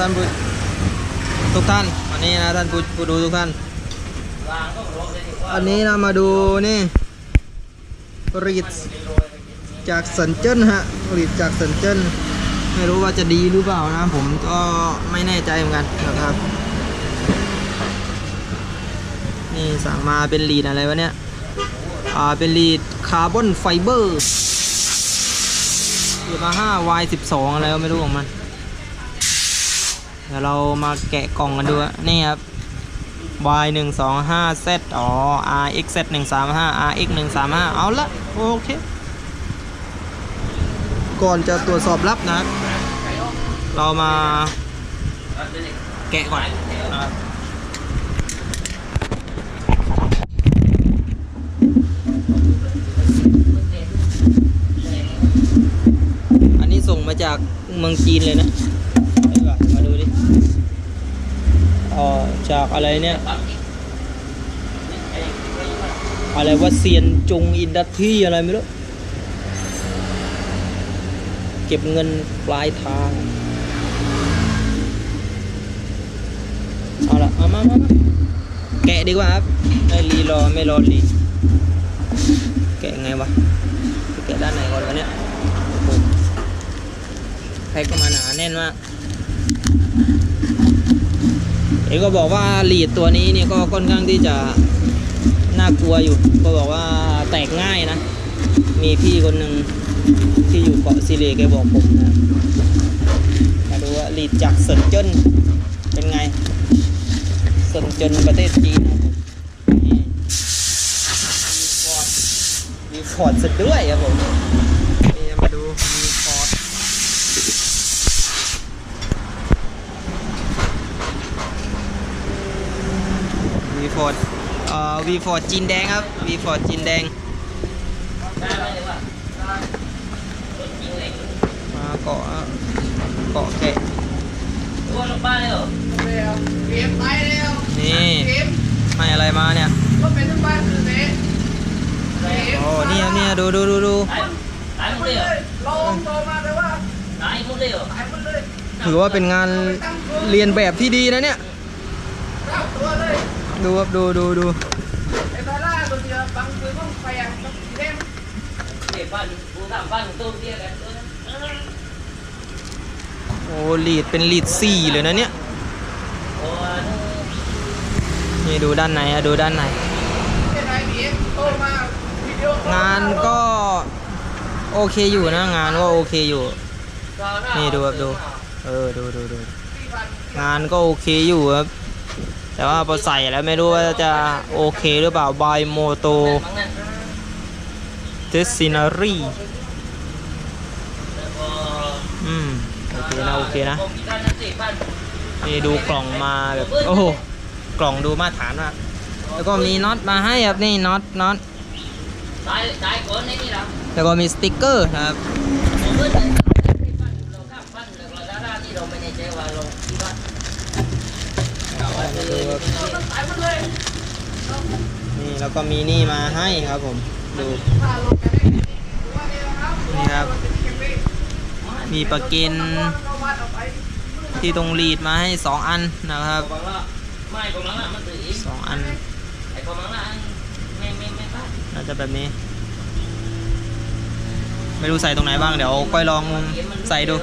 ท่านผู้ทุกท่านวันนี้นะท่านผู้ผู้ดูทุกท่านอันนี้นะมาดูนี่รีดจากสันเจิ้นฮะรีดจากสันเจิ้นไม่รู้ว่าจะดีหรือเปล่านะ ผมก็ไม่แน่ใจเหมือนกันนะครับ นี่สั่งมาเป็นรีดอะไรวะเนี่ยอ่าเป็นรีดคาร์บอนไฟเบอร์ยามาฮ่า Y12 อะไรก็ไม่รู้ของมัน เดี๋ยวเรามาแกะกล่องกันดูนี่ครับ Y 1 2 5 Z อ๋อ RX Z 1 3 5 RX 1 3 5เอาละโอเค ก่อนจะตรวจสอบรับนะ เรามาแกะก่อนอันนี้ส่งมาจากเมืองจีนเลยนะไปดีกว่ามาดูดิ อจากอะไรเนี่ย อะไรว่าเซียนจงอินดัสทรีอะไรไม่รู้ เก็บเงินปลายทาง เอาละเอามามามาแกะดีกว่าครับไม่รีรอไม่รอรีแกะไงวะแกะด้านไหนก่อนวะเนี่ยโอ้โหแพ็กมาหนาแน่นมาก เอกก็บอกว่าลีดตัวนี้เนี่ยก็ค่อนข้างที่จะน่ากลัวอยู่ ก็บอกว่าแตกง่ายนะ มีพี่คนหนึ่งที่อยู่เกาะซีเลแกบอกผมนะมาดูว่าลีดจากเซินเจิ้นเป็นไงเซินเจิ้นประเทศจีนนะครับผมนี่มีฟอร์ดมีฟอร์ดสุดด้วยครับผมนี่มาดูมีฟอร์ด วีฟอร์ดเอ่อ วีฟอร์ดจีนแดงครับวีฟอร์ดจีนแดงมาเกาะเกาะแกะตัวลงบ้านเลยเหรอแล้วเกมไปแล้วนี่เกมให้อะไรมาเนี่ยก็เป็นทุกบ้านคือเตะเกมโอ้เนี่ยเนี่ยดูดูดูดูตายตายหมดเลเลยยเหรอลองต่อมาเลยว่าตายหมดเลยเหรอหายหมดเลยถือว่าเป็นงานเรียนแบบที่ดีนะเนี่ยเก้าตัวเลยดูครับดูดูดู ไอ้ตาล่าตัวเดียวบังคือต้องไปอะต้องสีแดง เด็กบ้านกูทำบ้านตู้เตี้ยกันโอ้ลีดเป็นลีดสี่เลยนะเนี่ยนี่ดูด้านในอะดูด้านในงานก็โอเคอยู่นะ งานก็โอเคอยู่ นี่ดูครับดู เออดูดูดูงานก็โอเคอยู่ครับ แต่ว่าพอใส่แล้วไม่รู้ว่าจะโอเคหรือเปล่าบายโมโต มั้งนั่นเทสซินารีแล้วก็อืมโอเคนะโอเคนะผมมีการนัดเตะบ้านนี่ดูกล่องมาแบบโอ้โหกล่องดูมาตรฐานมากแล้วก็มีน็อตมาให้ครับนี่น็อตน็อตตายตายก่อนในนี่เราแล้วก็มีสติ๊กเกอร์นะครับผมเพิ่งเลยบ้านเราข้ามบ้านเราด้านล่างที่เราไม่แน่ใจว่าเราที่บ้านเราว่าจะเลย ต้องตายหมดเลย นี่ แล้วก็มีนี่มาให้ครับผม ดู นี่ครับ มีปะเกนที่ตรงรีดมาให้2อันนะครับบางละไม่ของอันน่าจะแบบนี้ ไม่รู้ใส่ตรงไหนบ้างเดี๋ยวก้อยลองใส่ดู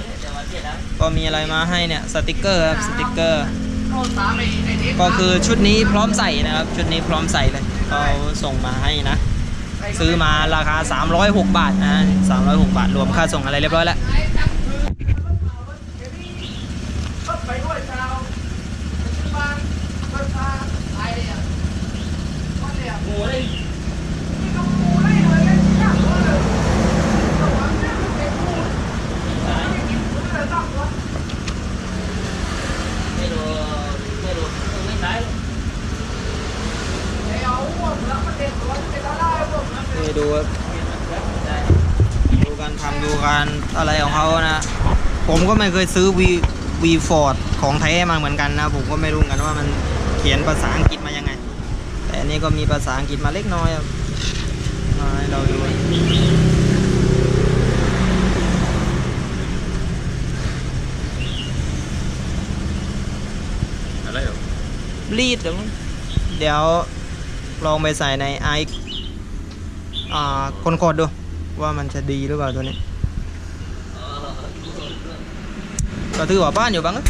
ก็มีอะไรมาให้เนี่ยสติกเกอร์ครับสติกเกอร์ ก็คือชุดนี้พร้อมใส่นะครับ ชุดนี้พร้อมใส่เลย เขาส่งมาให้นะ ซื้อมาราคา 306 บาทนะ306 บาท รวมค่าส่งอะไรเรียบร้อยแล้ว ไอ้ตั้งคือเดี๋ยวนี้เข้าไปด้วยชาวบ้านบ้านพาตายเลยอะก็เนี่ย หมูเลย นี่ก็ปูได้เลยนะยากเลยระวังนะมันเป็นปูไม่กินปูเลยต้องวะ ไม่รู้ไม่รู้ไม่ตายหรอก ไอ้เอาหัวแล้วมันเด็ดตัวมันเป็นอะไรพวกนั้น นี่ ดูครับดูการทำดูการอะไรของเขานะ ผมก็ไม่เคยซื้อวีวีฟอร์ดของแท้มาเหมือนกันนะ ผมก็ไม่รู้เหมือนกันว่ามันเขียนภาษาอังกฤษมายังไง แต่อันนี้ก็มีภาษาอังกฤษมาเล็กน้อยครับมาให้เราดูรีดเดี๋ยวเดี๋ยวลองไปใส่ในไออ่า คนกดดูว่ามันจะดีหรือเปล่าตัวนี้ก็ถือว่าบ้านอยู่บ้างอะ